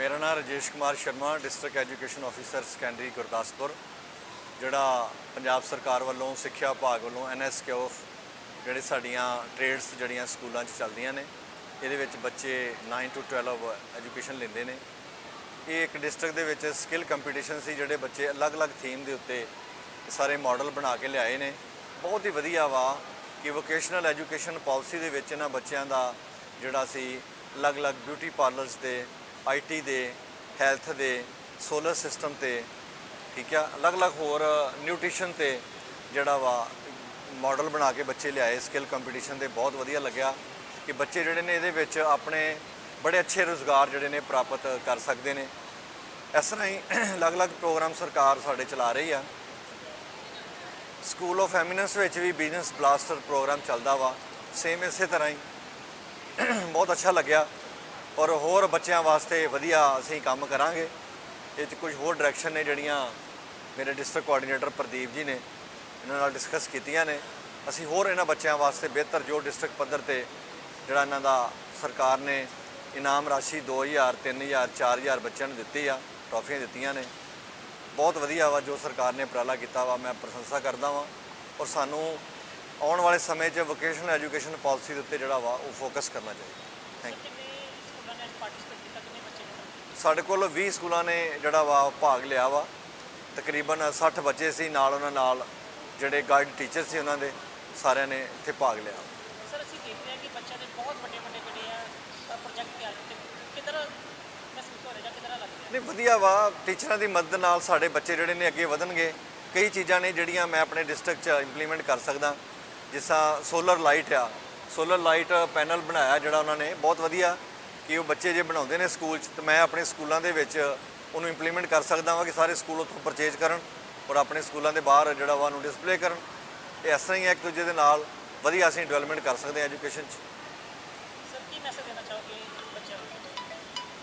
ਮੇਰਾ ਨਾਮ Rajesh Kumar Sharma district education officer secondary Gurdaspur, ਜਿਹੜਾ ਪੰਜਾਬ ਸਰਕਾਰ ਵੱਲੋਂ, ਸਿੱਖਿਆ ਵਿਭਾਗ ਵੱਲੋਂ ਐਨਐਸਕਿਊਐਫ ਜਿਹੜੇ ਸਾਡੀਆਂ ਟ੍ਰੇਡਸ ਜਿਹੜੀਆਂ ਸਕੂਲਾਂ 'ਚ ਚੱਲਦੀਆਂ ਨੇ, ਇਹਦੇ ਵਿੱਚ ਬੱਚੇ 9 ਟੂ 12 ਐਜੂਕੇਸ਼ਨ ਲੈਂਦੇ ਨੇ। ਇਹ ਇੱਕ ਡਿਸਟ੍ਰਿਕਟ ਦੇ ਵਿੱਚ ਸਕਿੱਲ ਕੰਪੀਟੀਸ਼ਨ ਸੀ, ਜਿਹੜੇ ਬੱਚੇ ਅਲੱਗ-ਅਲੱਗ ਥੀਮ ਦੇ ਉੱਤੇ ਸਾਰੇ ਮਾਡਲ ਬਣਾ ਕੇ ਲਿਆਏ ਨੇ। ਬਹੁਤ ਹੀ ਵਧੀਆ ਵਾ ਕਿ ਵੋਕੇਸ਼ਨਲ ਐਜੂਕੇਸ਼ਨ ਪਾਲਿਸੀ ਦੇ ਵਿੱਚ ਇਹਨਾਂ ਬੱਚਿਆਂ ਦਾ ਜਿਹੜਾ ਸੀ, ਅਲੱਗ-ਅਲੱਗ ਬਿਊਟੀ ਪਾਰਲਰਸ ਦੇ ਆਈਟੀ ਦੇ, ਹੈਲਥ ਦੇ, ਸੋਲਰ ਸਿਸਟਮ ਤੇ, ਠੀਕ ਆ, ਅਲੱਗ-ਅਲੱਗ ਹੋਰ ਨਿਊਟ੍ਰੀਸ਼ਨ ਤੇ ਜਿਹੜਾ ਵਾ ਮਾਡਲ ਬਣਾ ਕੇ ਬੱਚੇ ਲਿਆਏ, ਸਕਿੱਲ ਕੰਪੀਟੀਸ਼ਨ ਦੇ ਬਹੁਤ ਵਧੀਆ ਲੱਗਿਆ ਕਿ ਬੱਚੇ ਜਿਹੜੇ ਨੇ ਇਹਦੇ ਵਿੱਚ ਆਪਣੇ ਬੜੇ ਅੱਛੇ ਰੋਜ਼ਗਾਰ ਜਿਹੜੇ ਨੇ ਪ੍ਰਾਪਤ ਕਰ ਸਕਦੇ ਨੇ। ਇਸ ਤਰ੍ਹਾਂ ਹੀ ਅਲੱਗ-ਅਲੱਗ ਪ੍ਰੋਗਰਾਮ ਸਰਕਾਰ ਸਾਡੇ ਚਲਾ ਰਹੀ ਆ। ਸਕੂਲ ਆਫ ਐਮੀਨੈਂਸ ਵਿੱਚ ਵੀ ਬਿਜ਼ਨਸ ਬਲਾਸਟਰ ਪ੍ਰੋਗਰਾਮ ਚੱਲਦਾ ਵਾ ਸੇਮ ਇਸੇ ਤਰ੍ਹਾਂ ਹੀ। ਬਹੁਤ ਅੱਛਾ ਲੱਗਿਆ। ਔਰ ਹੋਰ ਬੱਚਿਆਂ ਵਾਸਤੇ ਵਧੀਆ ਅਸੀਂ ਕੰਮ ਕਰਾਂਗੇ। ਇਹ 'ਚ ਕੁਝ ਹੋਰ ਡਾਇਰੈਕਸ਼ਨ ਨੇ ਜਿਹੜੀਆਂ ਮੇਰੇ ਡਿਸਟ੍ਰਿਕਟ ਕੋਆਰਡੀਨੇਟਰ ਪ੍ਰਦੀਪ ਜੀ ਨੇ ਇਹਨਾਂ ਨਾਲ ਡਿਸਕਸ ਕੀਤੀਆਂ ਨੇ। ਅਸੀਂ ਹੋਰ ਇਹਨਾਂ ਬੱਚਿਆਂ ਵਾਸਤੇ ਬਿਹਤਰ ਜੋ ਡਿਸਟ੍ਰਿਕਟ ਪੱਧਰ ਤੇ ਜਿਹੜਾ ਇਹਨਾਂ ਦਾ ਸਰਕਾਰ ਨੇ ਇਨਾਮ ਰਾਸ਼ੀ 2000 3000 4000 ਬੱਚਿਆਂ ਨੂੰ ਦਿੱਤੀ ਆ ਟਰਾਫੀਆਂ ਦਿੱਤੀਆਂ ਨੇ। ਬਹੁਤ ਵਧੀਆ ਵਾ ਜੋ ਸਰਕਾਰ ਨੇ ਉਪਰਾਲਾ ਕੀਤਾ ਵਾ, ਮੈਂ ਪ੍ਰਸ਼ੰਸਾ ਕਰਦਾ ਵਾਂ। ਔਰ ਸਾਨੂੰ ਆਉਣ ਵਾਲੇ ਸਮੇਂ 'ਚ ਵੋਕੇਸ਼ਨਲ ਐਜੂਕੇਸ਼ਨ ਪਾਲਿਸੀ ਦੇ ਉੱਤੇ ਜਿਹੜਾ ਵਾ ਉਹ ਫੋਕਸ ਕਰਨਾ ਚਾਹੀਦਾ। ਥੈਂਕ ਯੂ ਪਾਰਟਿਸਿਪੇਟ ਕੀਤਾ ਕਿੰਨੇ ਬੱਚੇ ਨੇ ਸਾਡੇ ਕੋਲ 20 ਸਕੂਲਾਂ ਨੇ ਜਿਹੜਾ ਵਾ ਭਾਗ ਲਿਆ ਵਾ। ਤਕਰੀਬਨ 60 ਬੱਚੇ ਸੀ ਨਾਲ ਉਹਨਾਂ ਨਾਲ ਜਿਹੜੇ ਗਾਈਡ ਟੀਚਰ ਸੀ ਉਹਨਾਂ ਦੇ ਸਾਰਿਆਂ ਨੇ ਇੱਥੇ ਭਾਗ ਲਿਆ। ਸਰ ਅਸੀਂ ਦੇਖਦੇ ਹਾਂ ਕਿ ਬੱਚਿਆਂ ਦੇ ਬਹੁਤ ਵੱਡੇ ਵੱਡੇ ਜਿਹੜੇ ਆ ਪ੍ਰੋਜੈਕਟ ਤਿਆਰ ਕੀਤੇ ਕਿਧਰ ਮਹਿਸੂਸ ਹੋ ਰਿਹਾ ਜਾਂ ਕਿਧਰ ਲੱਗ ਰਿਹਾ? ਨਹੀਂ ਵਧੀਆ ਵਾ। ਟੀਚਰਾਂ ਦੀ ਮਦਦ ਨਾਲ ਸਾਡੇ ਬੱਚੇ ਜਿਹੜੇ ਨੇ ਅੱਗੇ ਵਧਣਗੇ। ਕਈ ਚੀਜ਼ਾਂ ਨੇ ਜਿਹੜੀਆਂ ਮੈਂ ਆਪਣੇ ਡਿਸਟ੍ਰਿਕਟ 'ਚ ਇੰਪਲੀਮੈਂਟ ਕਰ ਸਕਦਾ। ਜਿਸ ਸੋਲਰ ਲਾਈਟ ਆ। ਸੋਲਰ ਲਾਈਟ ਪੈਨਲ ਬਣਾਇਆ ਜਿਹੜਾ ਉਹਨਾਂ ਨੇ ਬਹੁਤ ਵਧੀਆ। ਕਿ ਉਹ ਬੱਚੇ ਜੇ ਬਣਾਉਂਦੇ ਨੇ ਸਕੂਲ 'ਚ ਤੇ ਮੈਂ ਆਪਣੇ ਸਕੂਲਾਂ ਦੇ ਵਿੱਚ ਉਹਨੂੰ ਇੰਪਲੀਮੈਂਟ ਕਰ ਸਕਦਾ ਵਾਂ ਕਿ ਸਾਰੇ ਸਕੂਲ ਉੱਥੋਂ ਪਰਚੇਜ ਕਰਨ ਔਰ ਆਪਣੇ ਸਕੂਲਾਂ ਦੇ ਬਾਹਰ ਜਿਹੜਾ ਵਾ ਉਹਨੂੰ ਡਿਸਪਲੇ ਕਰਨ। ਇਹ ਇਸ ਤਰ੍ਹਾਂ ਹੀ ਹੈ ਇੱਕ ਦੂਜੇ ਦੇ ਨਾਲ ਵਧੀਆ ਅਸੀਂ ਡਿਵੈਲਪਮੈਂਟ ਕਰ ਸਕਦੇ ਹਾਂ ਐਜੂਕੇਸ਼ਨ 'ਚ।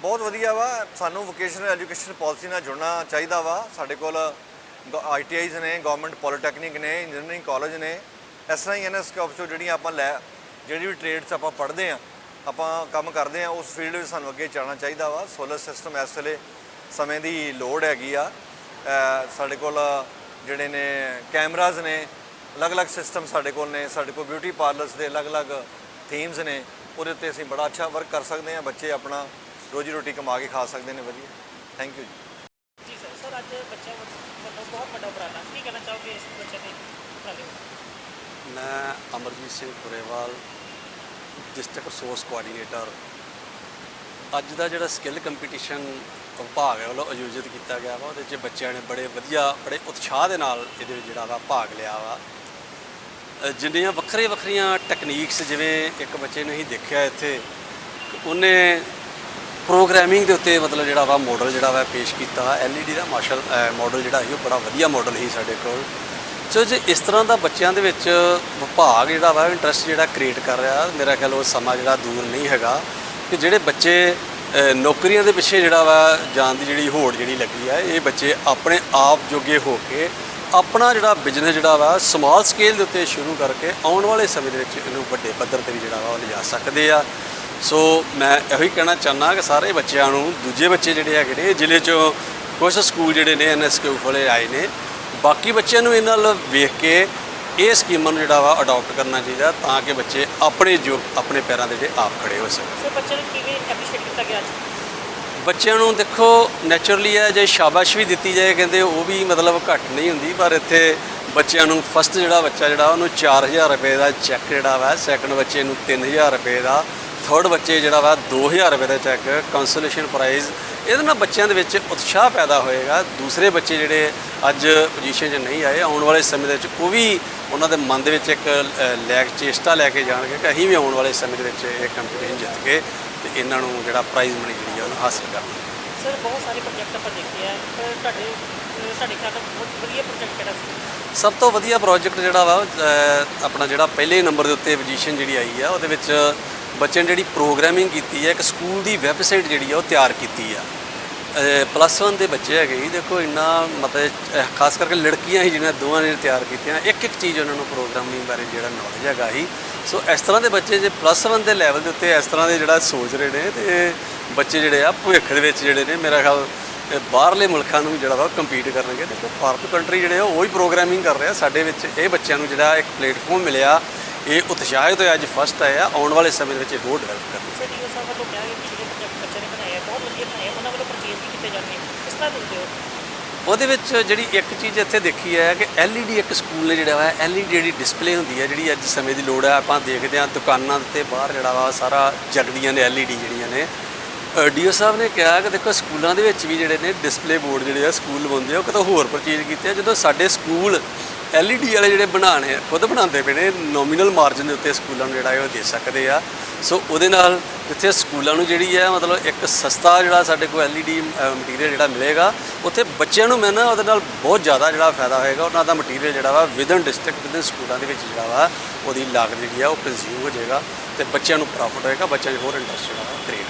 ਬਹੁਤ ਵਧੀਆ ਵਾ ਸਾਨੂੰ ਵੋਕੇਸ਼ਨਲ ਐਜੂਕੇਸ਼ਨ ਪਾਲਿਸੀ ਨਾਲ ਜੁੜਨਾ ਚਾਹੀਦਾ ਵਾ। ਸਾਡੇ ਕੋਲ ਆਈਟੀਆਈਜ਼ ਨੇ ਗਵਰਨਮੈਂਟ ਪੋਲੀਟੈਕਨਿਕ ਨੇ ਇੰਜੀਨੀਅਰਿੰਗ ਕਾਲਜ ਨੇ। ਇਸ ਤਰ੍ਹਾਂ ਹੀ ਸਕੋਪ ਚੋਂ ਜਿਹੜੀਆਂ ਆਪਾਂ ਲੈ ਜਿਹੜੀ ਵੀ ਟ੍ਰੇਡਸ ਆਪਾਂ ਪੜ੍ਹਦੇ ਆ ਆਪਾਂ ਕੰਮ ਕਰਦੇ ਆ ਉਸ ਫੀਲਡ ਵਿੱਚ ਸਾਨੂੰ ਅੱਗੇ ਚੱਲਣਾ ਚਾਹੀਦਾ ਵਾ। ਸੋਲਰ ਸਿਸਟਮ ਇਸ ਵੇਲੇ ਸਮੇਂ ਦੀ ਲੋੜ ਹੈਗੀ ਆ। ਸਾਡੇ ਕੋਲ ਜਿਹੜੇ ਨੇ ਕੈਮਰਾਜ਼ ਨੇ ਅਲੱਗ-ਅਲੱਗ ਸਿਸਟਮ ਸਾਡੇ ਕੋਲ ਨੇ ਸਾਡੇ ਕੋਲ ਬਿਊਟੀ ਪਾਰਲਰਸ ਦੇ ਅਲੱਗ-ਅਲੱਗ ਥੀਮਸ ਨੇ ਉਹਦੇ ਉੱਤੇ ਅਸੀਂ ਬੜਾ ਅੱਛਾ ਵਰਕ ਕਰ ਸਕਦੇ ਹਾਂ। ਬੱਚੇ ਆਪਣਾ ਰੋਜੀ ਰੋਟੀ ਕਮਾ ਕੇ ਖਾ ਸਕਦੇ ਨੇ ਵਧੀਆ। ਥੈਂਕ ਯੂ ਜੀ। ਜੀ ਸਰ ਸਰ ਅੱਜ ਬੱਚਿਆਂ ਵੱਲੋਂ ਬਹੁਤ ਵੱਡਾ ਉਪਰਾਲਾ। ਕੀ ਕਹਿਣਾ ਚਾਹੋਗੇ ਇਸ ਬੱਚੇ ਦੇ ਉਪਰਾਲੇ ਬਾਰੇ? ਮੈਂ Amarjit Singh Purewal district resource coordinator ਅੱਜ ਦਾ ਜਿਹੜਾ ਸਕਿੱਲ ਕੰਪੀਟੀਸ਼ਨ ਵਿਭਾਗ ਹੈ ਵੱਲੋਂ ਆਯੋਜਿਤ ਕੀਤਾ ਗਿਆ ਵਾ। ਉਹਦੇ 'ਚ ਬੱਚਿਆਂ ਨੇ ਬੜੇ ਵਧੀਆ, ਬੜੇ ਉਤਸ਼ਾਹ ਦੇ ਨਾਲ ਇਹਦੇ ਵਿੱਚ ਜਿਹੜਾ ਵਾ ਭਾਗ ਲਿਆ ਵਾ। ਜਿੰਨੀਆਂ ਵੱਖਰੇ ਵੱਖਰੀਆਂ ਟੈਕਨੀਕਸ ਜਿਵੇਂ ਇੱਕ ਬੱਚੇ ਨੂੰ ਅਸੀਂ ਦੇਖਿਆ ਇੱਥੇ, ਉਹਨੇ ਪ੍ਰੋਗਰਾਮਿੰਗ ਦੇ ਉੱਤੇ ਮਤਲਬ ਜਿਹੜਾ ਵਾ ਮਾਡਲ ਜਿਹੜਾ ਵਾ ਪੇਸ਼ ਕੀਤਾ। ਐਲਈਡੀ ਦਾ ਮਾਰਸ਼ਲ ਮਾਡਲ ਜਿਹੜਾ ਸੀ, ਉਹ ਬੜਾ ਵਧੀਆ ਮਾਡਲ ਸੀ ਸਾਡੇ ਕੋਲ। ਸੋ ਜੇ, ਇਸ ਤਰ੍ਹਾਂ ਦਾ ਬੱਚਿਆਂ ਦੇ ਵਿੱਚ ਵਿਭਾਗ ਜਿਹੜਾ ਵਾ ਇੰਟਰਸਟ ਜਿਹੜਾ ਕ੍ਰੀਏਟ ਕਰ ਰਿਹਾ, ਮੇਰਾ ਖਿਆਲ ਉਹ ਸਮਾਂ ਜਿਹੜਾ ਦੂਰ ਨਹੀਂ ਹੈਗਾ। ਕਿ ਜਿਹੜੇ ਬੱਚੇ ਨੌਕਰੀਆਂ ਦੇ ਪਿੱਛੇ ਜਿਹੜਾ ਵਾ, ਜਾਣ ਦੀ ਜਿਹੜੀ ਹੋੜ ਜਿਹੜੀ ਲੱਗੀ ਆ, ਇਹ ਬੱਚੇ ਆਪਣੇ ਆਪ ਜੋਗੇ ਹੋ ਕੇ ਆਪਣਾ ਜਿਹੜਾ ਬਿਜ਼ਨਸ ਜਿਹੜਾ ਵਾ ਸਮਾਲ ਸਕੇਲ ਦੇ ਉੱਤੇ ਸ਼ੁਰੂ ਕਰਕੇ ਆਉਣ ਵਾਲੇ ਸਮੇਂ ਦੇ ਵਿੱਚ ਇਹਨੂੰ ਵੱਡੇ ਪੱਧਰ ਤੇ ਵੀ ਜਿਹੜਾ ਵਾ, ਉਹ ਲਿਜਾ ਸਕਦੇ ਆ। ਸੋ ਮੈਂ ਇਹੋ ਹੀ ਕਹਿਣਾ ਚਾਹੁੰਦਾ ਕਿ ਸਾਰੇ ਬੱਚਿਆਂ ਨੂੰ, ਦੂਜੇ ਬੱਚੇ ਜਿਹੜੇ ਹੈਗੇ ਨੇ, ਜ਼ਿਲ੍ਹੇ 'ਚੋਂ ਕੁਝ ਸਕੂਲ ਜਿਹੜੇ ਨੇ ਐਨਐਸਕਿਊ ਵਾਲੇ ਆਏ ਨੇ ਬਾਕੀ ਬੱਚਿਆਂ ਨੂੰ ਇਹਨਾਂ ਨਾਲ ਵੇਖ ਕੇ ਇਹ ਸਕੀਮਾਂ ਨੂੰ ਜਿਹੜਾ ਵਾ ਅਡਾਪਟ ਕਰਨਾ ਚਾਹੀਦਾ ਤਾਂ ਕਿ ਬੱਚੇ ਆਪਣੇ ਜੋ ਆਪਣੇ ਪੈਰਾਂ ਦੇ ਜਿਹੜੇ ਆਪ ਖੜੇ ਹੋ ਸਕਣ। ਸਰ ਬੱਚਿਆਂ ਨੂੰ ਕਿਵੇਂ ਐਪਰੀਸ਼ੀਏਟ ਕੀਤਾ ਗਿਆ ਅੱਜ? ਬੱਚਿਆਂ ਨੂੰ ਦੇਖੋ ਨੈਚੁਰਲੀ ਹੈ ਜੇ ਸ਼ਾਬਾਸ਼ ਵੀ ਦਿੱਤੀ ਜਾਏ ਕਹਿੰਦੇ ਉਹ ਵੀ ਮਤਲਬ ਘੱਟ ਨਹੀਂ ਹੁੰਦੀ ਪਰ ਇੱਥੇ ਬੱਚਿਆਂ ਨੂੰ ਫਸਟ ਜਿਹੜਾ ਬੱਚਾ ਜਿਹੜਾ ਉਹਨੂੰ 4000 ਰੁਪਏ ਦਾ ਚੈੱਕ ਜਿਹੜਾ ਵਾ ਸੈਕੰਡ ਬੱਚੇ ਨੂੰ 3000 ਰੁਪਏ ਦਾ ਥਰਡ ਬੱਚੇ ਜਿਹੜਾ ਵਾ 2000 ਰੁਪਏ ਦਾ ਚੈੱਕ ਕੰਸੋਲੇਸ਼ਨ ਪ੍ਰਾਈਜ਼ ਇਹਦੇ ਨਾਲ ਬੱਚਿਆਂ ਦੇ ਵਿੱਚ ਉਤਸ਼ਾਹ ਪੈਦਾ ਹੋਏਗਾ। ਦੂਸਰੇ ਬੱਚੇ ਜਿਹੜੇ ਅੱਜ ਪੋਜੀਸ਼ਨ 'ਚ ਨਹੀਂ ਆਏ ਆਉਣ ਵਾਲੇ ਸਮੇਂ ਦੇ ਵਿੱਚ ਉਹ ਵੀ ਉਹਨਾਂ ਦੇ ਮਨ ਦੇ ਵਿੱਚ ਇੱਕ ਲੈਕ ਚੇਸਟਾ ਲੈ ਕੇ ਜਾਣਗੇ ਕਿ ਅਸੀਂ ਵੀ ਆਉਣ ਵਾਲੇ ਸਮੇਂ ਦੇ ਵਿੱਚ ਇਹ ਕੰਪੀਟੀਸ਼ਨ ਜਿੱਤ ਕੇ ਤੇ ਇਹਨਾਂ ਨੂੰ ਜਿਹੜਾ ਪ੍ਰਾਈਜ਼ ਮਨੀ ਜਿਹੜੀ ਉਹਨੂੰ ਹਾਸਲ ਕਰਨਾ। ਸਰ ਬਹੁਤ ਸਾਰੇ ਪ੍ਰੋਜੈਕਟ ਆਪਾਂ ਦੇਖੇ ਆ। ਪਰ ਤੁਹਾਡੇ ਤੁਹਾਡੇ ਖਿਆਲ ਬਹੁਤ ਵਧੀਆ ਪ੍ਰੋਜੈਕਟ ਕਿਹੜਾ ਸੀ? ਸਭ ਤੋਂ ਵਧੀਆ ਪ੍ਰੋਜੈਕਟ ਜਿਹੜਾ ਵਾ ਆਪਣਾ ਜਿਹੜਾ ਪਹਿਲੇ ਨੰਬਰ ਦੇ ਉੱਤੇ ਪੋਜੀਸ਼ਨ ਜਿਹੜੀ ਆਈ ਆ ਉਹਦੇ ਵਿੱਚ ਬੱਚੇ ਨੇ ਜਿਹੜੀ ਪ੍ਰੋਗਰਾਮਿੰਗ ਕੀਤੀ ਹੈ ਇੱਕ ਸਕੂਲ ਦੀ ਵੈਬਸਾਈਟ ਜਿਹੜੀ ਆ ਉਹ ਤਿਆਰ ਕੀਤੀ ਆ। ਪਲੱਸ 1 ਦੇ ਬੱਚੇ ਹੈਗੇ ਜੀ, ਦੇਖੋ ਇੰਨਾ ਮਤਲਬ ਖਾਸ ਕਰਕੇ ਲੜਕੀਆਂ ਹੀ ਜਿਹਨਾਂ ਦੋਵਾਂ ਨੇ ਤਿਆਰ ਕੀਤੀਆਂ ਇੱਕ ਇੱਕ ਚੀਜ਼ ਉਹਨਾਂ ਨੂੰ ਪ੍ਰੋਗਰਾਮਿੰਗ ਬਾਰੇ ਜਿਹੜਾ ਨੌਲੇਜ ਹੈਗਾ ਹੀ। ਸੋ ਇਸ ਤਰ੍ਹਾਂ ਦੇ ਬੱਚੇ ਜੇ ਪਲੱਸ 1 ਦੇ ਲੈਵਲ ਦੇ ਉੱਤੇ ਇਸ ਤਰ੍ਹਾਂ ਦੇ ਜਿਹੜਾ ਸੋਚ ਰਹੇ ਨੇ, ਤੇ ਬੱਚੇ ਜਿਹੜੇ ਆ ਭਵਿੱਖ ਦੇ ਵਿੱਚ ਜਿਹੜੇ ਨੇ, ਮੇਰਾ ਖਿਆਲ ਬਾਹਰਲੇ ਮੁਲਕਾਂ ਨੂੰ ਜਿਹੜਾ ਵਾ ਕੰਪੀਟ ਕਰਨਗੇ। ਦੇਖੋ ਫਾਰਮ ਕੰਟਰੀ ਜਿਹੜੇ ਆ, ਉਹ ਹੀ ਪ੍ਰੋਗਰਾਮਿੰਗ ਕਰ ਰਿਹਾ ਸਾਡੇ ਵਿੱਚ ਇਹ ਬੱਚਿਆਂ ਨੂੰ ਜਿਹੜਾ ਇੱਕ ਪਲੇਟਫਾਰਮ ਮਿਲਿਆ, ਇਹ ਉਤਸ਼ਾਹਿਤ ਹੋਇਆ, ਅੱਜ ਫਸਟ ਆਇਆ ਆਉਣ ਵਾਲੇ ਸਮੇਂ ਦੇ ਵਿੱਚ ਇਹ ਹੋਰ ਡਿਵੈਲਪ ਕਰਨਗੇ। ਵਧੀਆ ਬਣਾਏ ਉਹਨਾਂ ਵੱਲੋਂ ਪਰਚੇਜ਼ ਵੀ ਕੀਤੇ ਜਾਣਗੇ। ਕਿਸ ਤਰ੍ਹਾਂ ਦਿੰਦੇ ਹੋ। ਉਹਦੇ ਵਿੱਚ ਜਿਹੜੀ ਇੱਕ ਚੀਜ਼ ਇੱਥੇ ਦੇਖੀ ਹੈ ਕਿ LED ਇੱਕ ਸਕੂਲ ਨੇ ਜਿਹੜਾ ਵਾ, LED ਜਿਹੜੀ ਡਿਸਪਲੇ ਹੁੰਦੀ ਹੈ, ਜਿਹੜੀ ਅੱਜ ਸਮੇਂ ਦੀ ਲੋੜ ਹੈ, ਆਪਾਂ ਦੇਖਦੇ ਹਾਂ ਦੁਕਾਨਾਂ ਦੇ ਬਾਹਰ ਜਿਹੜਾ ਵਾ, ਸਾਰਾ ਜਗਦੀਆਂ ਨੇ LED ਜਿਹੜੀਆਂ ਨੇ। ਡੀਓ ਸਾਹਿਬ ਨੇ ਕਿਹਾ ਕਿ ਦੇਖੋ ਸਕੂਲਾਂ ਦੇ ਵਿੱਚ ਵੀ ਜਿਹੜੇ ਨੇ ਡਿਸਪਲੇ ਬੋਰਡ ਜਿਹੜੇ ਆ, ਸਕੂਲ ਲਵਾਉਂਦੇ ਆ, ਉਹ ਕਿਤੋਂ ਹੋਰ ਪਰਚੇਜ ਕੀਤੇ ਆ। ਜਦੋਂ ਸਾਡੇ ਸਕੂਲ LED ਵਾਲੇ ਜਿਹੜੇ ਬਣਾਉਣੇ ਖੁਦ ਬਣਾਉਂਦੇ ਪਏ ਨੇ ਨੋਮੀਨਲ ਮਾਰਜਨ ਦੇ ਉੱਤੇ ਸਕੂਲਾਂ ਨੂੰ ਜਿਹੜਾ ਹੈ ਉਹ ਦੇ ਸਕਦੇ ਆ। ਸੋ ਉਹਦੇ ਨਾਲ ਜਿੱਥੇ ਸਕੂਲਾਂ ਨੂੰ ਜਿਹੜੀ ਹੈ, ਮਤਲਬ ਇੱਕ ਸਸਤਾ ਜਿਹੜਾ ਸਾਡੇ ਕੋਲ LED ਮਟੀਰੀਅਲ ਜਿਹੜਾ ਮਿਲੇਗਾ, ਉੱਥੇ ਬੱਚਿਆਂ ਨੂੰ ਮੈਨਾਂ ਉਹਦੇ ਨਾਲ ਬਹੁਤ ਜ਼ਿਆਦਾ ਜਿਹੜਾ ਫਾਇਦਾ ਹੋਏਗਾ। ਉਹਨਾਂ ਦਾ ਮਟੀਰੀਅਲ ਜਿਹੜਾ ਵਾ ਵਿਦਨ ਡਿਸਟ੍ਰਿਕਟ ਵਿਦਨ ਸਕੂਲਾਂ ਦੇ ਵਿੱਚ ਜਿਹੜਾ ਵਾ, ਉਹਦੀ ਲਾਗਤ ਜਿਹੜੀ ਆ, ਉਹ ਕੰਜ਼ਿਊਮ ਹੋ ਜਾਏਗਾ ਤੇ ਬੱਚਿਆਂ ਨੂੰ ਪ੍ਰੋਫਿਟ ਹੋਏਗਾ, ਬੱਚਿਆਂ 'ਚ ਹੋਰ ਇੰਟਰਸਟ ਜਿਹੜਾ ਵਾ ਕ੍ਰੀਏਟ